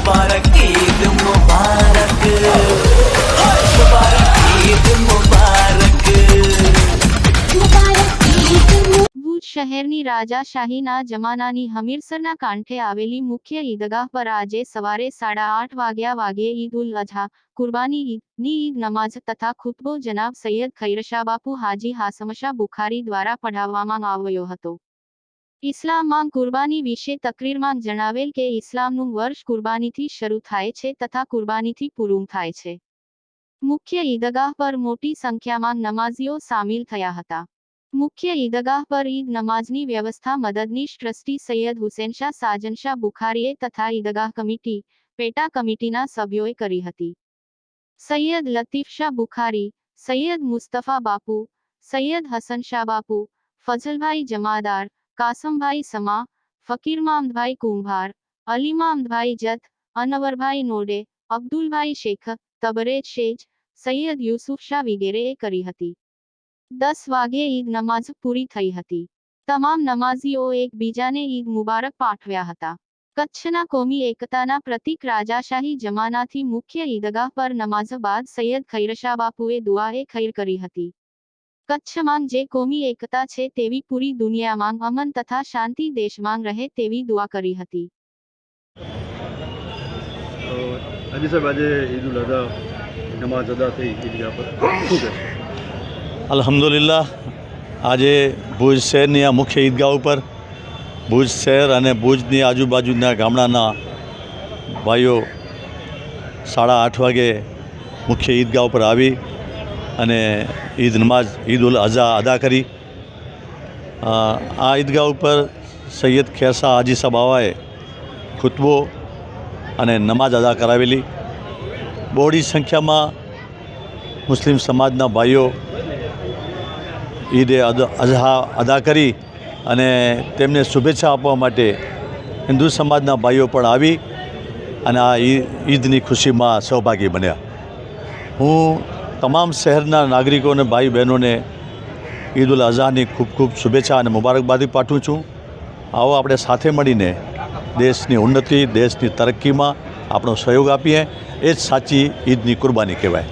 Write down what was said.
मुबारक ईद मुबारक मुबारक ईद मुबारक ભુજ શહેરની રાજાશાહીના જમાનાની હમીરસરના કાંઠે આવેલી મુખ્ય ઈદગાહ પર આજે સવારે સાડા આઠ વાગ્યા વાગ્યે ઈદ ઉલ અઝહા કુરબાની ઈદની ઈદ નમાઝ તથા ખુતબો જનાબ સૈયદ ખૈરશા બાપુ હાજી હાસમશા બુખારી દ્વારા પઢાવવામાં આવ્યો હતો ઇસ્લામમાં કુરબાની વિશે તકરીરમાં જણાવેલ કે ઇસ્લામનું વર્ષ કુરબાનીથી શરૂ થાય છે તથા કુરબાનીથી પૂરું થાય છે. મુખ્ય ઈદગાહ પર મોટી સંખ્યામાં નમાઝીઓ સામેલ થયા હતા. મુખ્ય ઈદગાહ પર ઈદ નમાઝની વ્યવસ્થા મદદનીશ ટ્રસ્ટી સૈયદ હુસેનશાહ સાજનશાહ બુખારીએ તથા ઈદગાહ કમિટી, પેટા કમિટીના સભ્યોએ કરી હતી. સૈયદ લતીફશાહ બુખારી, સૈયદ મુસ્તફા બાપુ, સૈયદ હસનશાહ બાપુ, ફઝલભાઈ જમાદાર કાસમભાઈ સમા ફકીરમામદભાઈ કુંભાર અલીમામદભાઈ જત અનવરભાઈ નોડે, અબ્દુલભાઈ શેખ, તબરેજ શેજ, સૈયદ યુસુફ શાહ વગેરેએ કરી હતી. દસ વાગ્યે ઈદ નમાઝ પૂરી થઈ હતી. તમામ નમાઝીઓ એકબીજાને ઈદ મુબારક પાઠવ્યા હતા. કચ્છના કોમી એકતાના પ્રતીક રાજાશાહી જમાનાથી મુખ્ય ઈદગાહ પર નમાઝ બાદ સૈયદ ખૈરશા બાપુએ દુઆએ ખૈર કરી હતી. કચ્છમાં જે કોમી એકતા છે તેવી પૂરી દુનિયામાં અમન તથા શાંતિ દેશમાં રહે તેવી દુઆ કરી હતી. તો હાજી સાહેબ આજે ઈદ ઉલ અઝહા નમાઝ અદા થઈ ઈદગાહ પર. શું આજે ભુજ શહેરની આ મુખ્ય ઈદગાહ ઉપર ભુજ શહેર અને ભુજની આજુબાજુના ગામડાના ભાઈઓ સાડા આઠ વાગે મુખ્ય ઈદગાહ ઉપર આવી. અને ઈદ નમાઝ, ઈદ ઉલ અઝા અદા કરી. આ ઈદગાહ ઉપર સૈયદ ખેરસા હાજી સાહેબ આવાએ ખુતબો અને નમાઝ અદા કરાવેલી. બહોળી સંખ્યામાં મુસ્લિમ સમાજના ભાઈઓ ઈદે અઝહા અદા કરી અને તેમને શુભેચ્છા આપવા માટે હિન્દુ સમાજના ભાઈઓ પણ આવી અને આ ઈદની ખુશીમાં સહભાગી બન્યા. હું તમામ શહેરના નાગરિકો અને ભાઈ બહેનોને ઈદ ઉલ અઝહાની ખૂબ ખૂબ શુભેચ્છા અને મુબારકબાદી પાઠવું છું. આવો આપણે સાથે મળીને દેશની ઉન્નતિ, દેશની તરક્કીમાં આપણો સહયોગ આપીએ. એ જ સાચી ઈદની કુરબાની કહેવાય.